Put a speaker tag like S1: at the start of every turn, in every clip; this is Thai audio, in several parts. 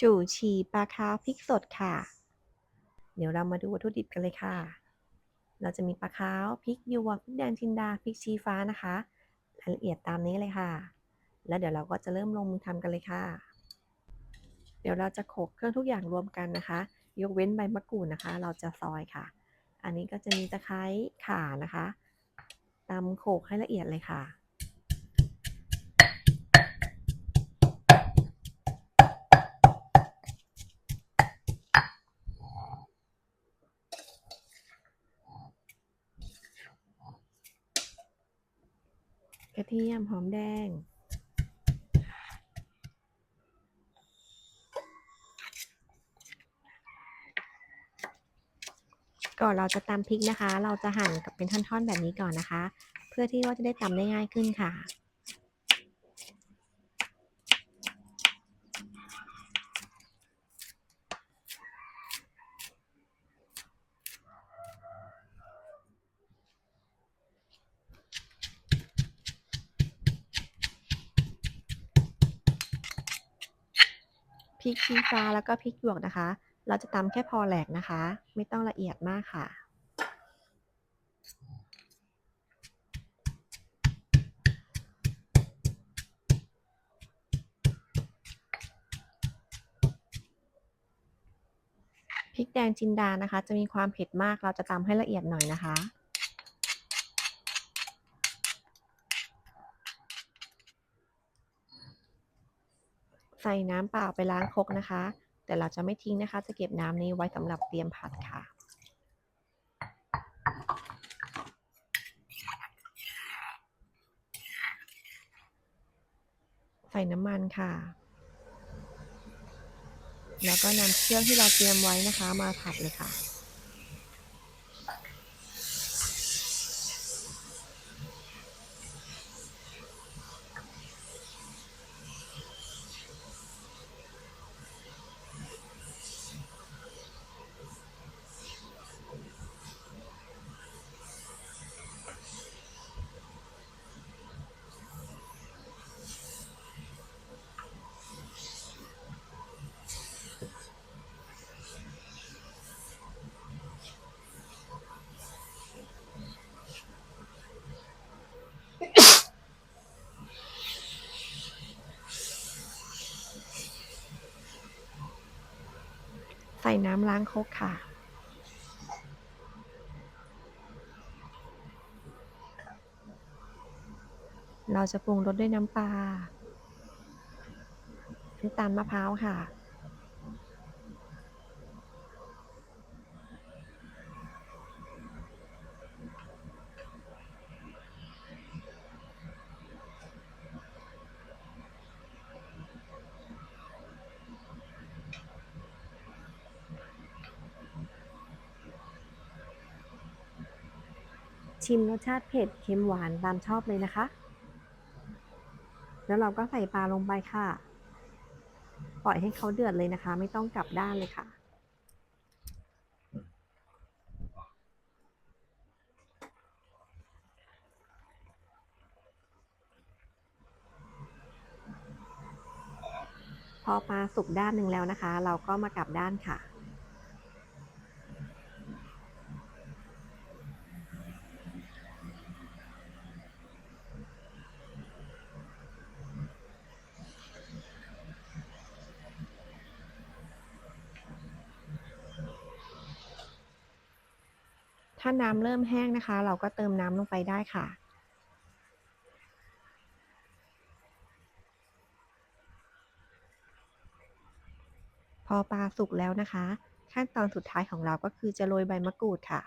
S1: จู่ฉี่ปลาคาพริกสดค่ะ เดี๋ยวเรามาดูวัตถุดิบกันเลยค่ะ เราจะมีปลาคาร์ฟพริกยวกพริกแดงจินดาพริกชี้ฟ้านะคะรายละเอียดตามนี้เลยค่ะ แล้วเดี๋ยวเราก็จะเริ่มลงมือทำกันเลยค่ะ เดี๋ยวเราจะโขกเครื่องทุกอย่างรวมกันนะคะ ยกเว้นใบมะกรูดนะคะ เราจะซอยค่ะ อันนี้ก็จะมีตะไคร้ข่านะคะตำโขกให้ละเอียดเลยค่ะ กระเทียมหอมแดง ก่อนเราจะตำพริกนะคะ เราจะหั่นกับเป็นท่อนๆแบบนี้ก่อนนะคะ เพื่อที่ว่าจะได้ตำได้ง่ายขึ้นค่ะ ริกชี้ฟ้าแล้วก็พริกหยวกนะคะ เราจะตำแค่พอแหลกนะคะ ไม่ต้องละเอียดมากค่ะ พริกแดงจินดานะคะ จะมีความเผ็ดมากเราจะตำให้ละเอียดหน่อยนะคะ ใส่น้ำเปล่าไปล้างครกนะคะ แต่เราจะไม่ทิ้งนะคะ จะเก็บน้ำนี้ไว้สำหรับเตรียมผัดค่ะ ใส่น้ำมันค่ะ แล้วก็นำเครื่องที่เราเตรียมไว้นะคะ มาผัดเลยค่ะ ใส่น้ำล้างครกค่ะ เราจะปรุงรสด้วยน้ำปลาน้ำตาลมะพร้าวค่ะ ชิมรสชาติเผ็ดเค็มหวานตามชอบเลยนะคะ แล้วเราก็ใส่ปลาลงไปค่ะ ปล่อยให้เขาเดือดเลยนะคะ ไม่ต้องกลับด้านเลยค่ะ พอปลาสุกด้านหนึ่งแล้วนะคะ เราก็มากลับด้านค่ะ ถ้าน้ำเริ่มแห้งนะคะ เราก็เติมน้ำลงไปได้ค่ะ พอปลาสุกแล้วนะคะ ขั้นตอนสุดท้ายของเราก็คือจะโรยใบมะกรูดค่ะ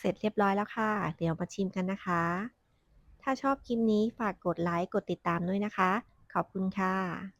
S1: เสร็จเรียบร้อยแล้วค่ะ เดี๋ยวมาชิมกันนะคะ ถ้าชอบคลิปนี้ฝากกดไลค์ กดติดตามด้วยนะคะ ขอบคุณค่ะ